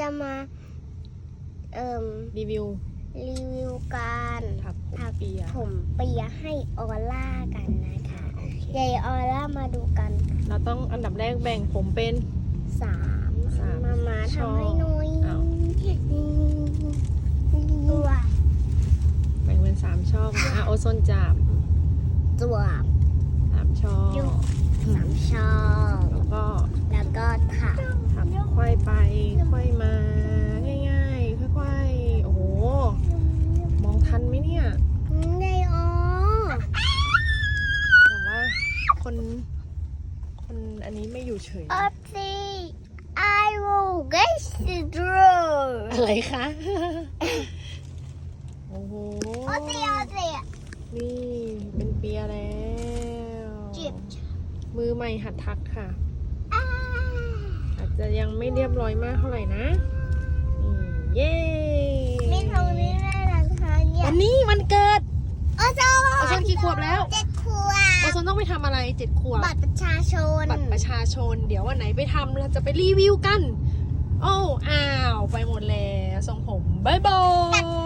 จะมาเอ่มรีวิวรีวิวการถักผมถักเปียผมเปียให้ออล่ากันนะคะโอเคยายออล่ามาดูกันเราต้องอันดับแรกแบ่งผมเป็นสามสามมามาช่อทำให้หน่อยอ้าวตัวแบ่งเป็นสามช่อก่อนนะโอโซนจับตัว ไปควายมา ง่ายๆ ค่อยๆ โอ้โห มองทันไหมเนี่ยยายออแต่ว่าคน คนอันนี้ไม่อยู่เฉยออฟซี่ I will get the draw อะไรคะ โอ้โหออฟซี่ออฟซี่นี่เป็นเปียแล้วจิบมือใหม่หัดทักค่ะอ่าอา จะยังไม่เรียบร้อยมากเท่าไหร่นะนี่เย้มีตรงนี้ด้วยนะคาเนี่ยวันนี้วันเกิดโอโซโอโซนกี่ขวบแล้วเจ็ดขวโอโซนต้องไปทำอะไรเจ็ดขวบบัตรประชาชนบัตรประชาชน เดี๋ยววันไหนไปทำเราจะไปรีวิวกัน โอ้อ้าว ไปหมดแล้วทรงผมบายบาย